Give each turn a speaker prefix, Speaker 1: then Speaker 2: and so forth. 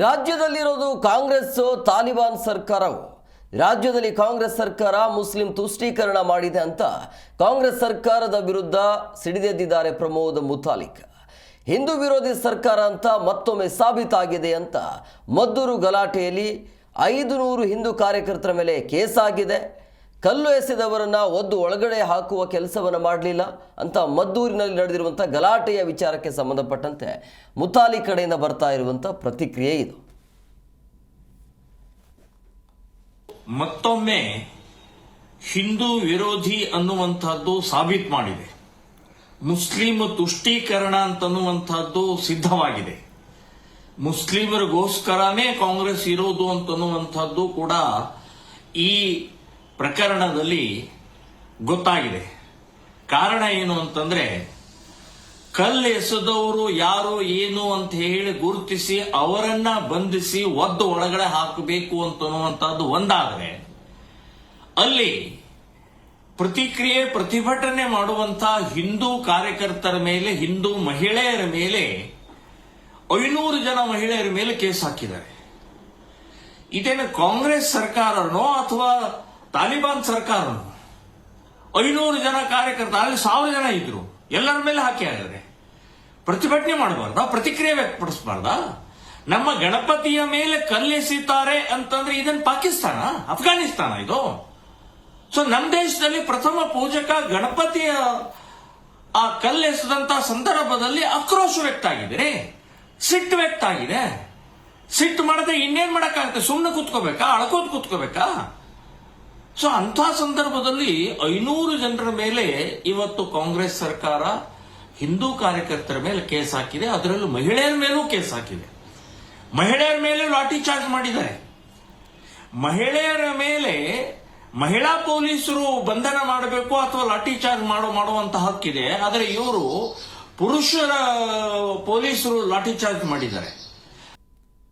Speaker 1: ರಾಜ್ಯದಲ್ಲಿರೋದು ಕಾಂಗ್ರೆಸ್ ತಾಲಿಬಾನ್ ಸರ್ಕಾರವು? ರಾಜ್ಯದಲ್ಲಿ ಕಾಂಗ್ರೆಸ್ ಸರ್ಕಾರ ಮುಸ್ಲಿಂ ತುಷ್ಟೀಕರಣ ಮಾಡಿದೆ ಅಂತ ಕಾಂಗ್ರೆಸ್ ಸರ್ಕಾರದ ವಿರುದ್ಧ ಸಿಡಿದೆದ್ದಿದ್ದಾರೆ ಪ್ರಮೋದ್ ಮುತಾಲಿಕ್. ಹಿಂದೂ ವಿರೋಧಿ ಸರ್ಕಾರ ಅಂತ ಮತ್ತೊಮ್ಮೆ ಸಾಬೀತಾಗಿದೆ ಅಂತ ಮದ್ದೂರು ಗಲಾಟೆಯಲ್ಲಿ ಐದು ನೂರು ಹಿಂದೂ ಕಾರ್ಯಕರ್ತರ ಮೇಲೆ ಕೇಸ್ ಆಗಿದೆ. ಕಲ್ಲು ಎಸೆದವರನ್ನು ಒದ್ದು ಒಳಗಡೆ ಹಾಕುವ ಕೆಲಸವನ್ನು ಮಾಡಲಿಲ್ಲ. ಅಂತ ಮದ್ದೂರಿನಲ್ಲಿ ನಡೆದಿರುವಂಥ ಗಲಾಟೆಯ ವಿಚಾರಕ್ಕೆ ಸಂಬಂಧಪಟ್ಟಂತೆ ಮುತಾಲಿ ಕಡೆಯಿಂದ ಬರ್ತಾ ಇರುವಂಥ ಪ್ರತಿಕ್ರಿಯೆ ಇದು.
Speaker 2: ಮತ್ತೊಮ್ಮೆ ಹಿಂದೂ ವಿರೋಧಿ ಅನ್ನುವಂಥದ್ದು ಸಾಬೀತು ಮಾಡಿದೆ. ಮುಸ್ಲಿಂ ತುಷ್ಟೀಕರಣ ಅಂತನ್ನುವಂಥದ್ದು ಸಿದ್ಧವಾಗಿದೆ. ಮುಸ್ಲಿಮರಿಗೋಸ್ಕರನೇ ಕಾಂಗ್ರೆಸ್ ಇರೋದು ಅಂತನ್ನುವಂಥದ್ದು ಕೂಡ ಈ ಪ್ರಕರಣದಲ್ಲಿ ಗೊತ್ತಾಗಿದೆ. ಕಾರಣ ಏನು ಅಂತಂದ್ರೆ, ಕಲ್ಲು ಎಸೆದವರು ಯಾರು ಏನು ಅಂತ ಹೇಳಿ ಗುರುತಿಸಿ ಅವರನ್ನ ಬಂಧಿಸಿ ಒದ್ದು ಒಳಗಡೆ ಹಾಕಬೇಕು ಅಂತನ್ನುವಂಥದ್ದು ಒಂದಾದರೆ, ಅಲ್ಲಿ ಪ್ರತಿಕ್ರಿಯೆ ಪ್ರತಿಭಟನೆ ಮಾಡುವಂತಹ ಹಿಂದೂ ಕಾರ್ಯಕರ್ತರ ಮೇಲೆ, ಹಿಂದೂ ಮಹಿಳೆಯರ ಮೇಲೆ ಐನೂರು ಜನ ಮಹಿಳೆಯರ ಮೇಲೆ ಕೇಸ್ ಹಾಕಿದ್ದಾರೆ. ಇದೇನು ಕಾಂಗ್ರೆಸ್ ಸರ್ಕಾರನೋ ಅಥವಾ ತಾಲಿಬಾನ್ ಸರ್ಕಾರ ಐನೂರು ಜನ ಕಾರ್ಯಕರ್ತ ಅಲ್ಲಿ ಸಾವಿರ ಜನ ಇದ್ರು. ಎಲ್ಲರ ಮೇಲೆ ಹಾಕಿ ಆಗಿದೆ ಪ್ರತಿಭಟನೆ ಮಾಡಬಾರ್ದ? ಪ್ರತಿಕ್ರಿಯೆ ವ್ಯಕ್ತಪಡಿಸಬಾರ್ದ? ನಮ್ಮ ಗಣಪತಿಯ ಮೇಲೆ ಕಲ್ಲೆಸಿತಾರೆ ಅಂತಂದ್ರೆ ಇದನ್ ಪಾಕಿಸ್ತಾನ ಅಫ್ಘಾನಿಸ್ತಾನ ಇದು. ಸೊ ನಮ್ಮ ದೇಶದಲ್ಲಿ ಪ್ರಥಮ ಪೂಜಕ ಗಣಪತಿಯ, ಆ ಕಲ್ಲೆಸದಂತ ಸಂದರ್ಭದಲ್ಲಿ ಆಕ್ರೋಶ ವ್ಯಕ್ತ ಆಗಿದೆ. ಸಿಟ್ಟು ವ್ಯಕ್ತ ಆಗಿದೆ. ಸಿಟ್ಟು ಮಾಡದೆ ಇನ್ನೇನ್ ಮಾಡಕ್ಕಾಗುತ್ತೆ? ಸುಮ್ಮನೆ ಕೂತ್ಕೋಬೇಕಾ? ಅಳ್ಕೋದ್ ಕೂತ್ಕೋಬೇಕಾ? ಸೊ ಅಂಥ ಸಂದರ್ಭದಲ್ಲಿ ಐನೂರು ಜನರ ಮೇಲೆ ಇವತ್ತು ಕಾಂಗ್ರೆಸ್ ಸರ್ಕಾರ ಹಿಂದೂ ಕಾರ್ಯಕರ್ತರ ಮೇಲೆ ಕೇಸ್ ಹಾಕಿದೆ. ಅದರಲ್ಲೂ ಮಹಿಳೆಯರ ಮೇಲೂ ಕೇಸ್ ಹಾಕಿದೆ. ಮಹಿಳೆಯರ ಮೇಲೆ ಲಾಠಿ ಚಾರ್ಜ್ ಮಾಡಿದ್ದಾರೆ. ಮಹಿಳೆಯರ ಮೇಲೆ ಮಹಿಳಾ ಪೊಲೀಸರು ಬಂಧನ ಮಾಡಬೇಕು ಅಥವಾ ಲಾಠಿ ಚಾರ್ಜ್ ಮಾಡೋ ಮಾಡುವಂತ ಹಕ್ಕಿದೆ ಆದರೆ ಇವರು ಪುರುಷರ ಪೊಲೀಸರು ಲಾಠಿ ಚಾರ್ಜ್ ಮಾಡಿದ್ದಾರೆ.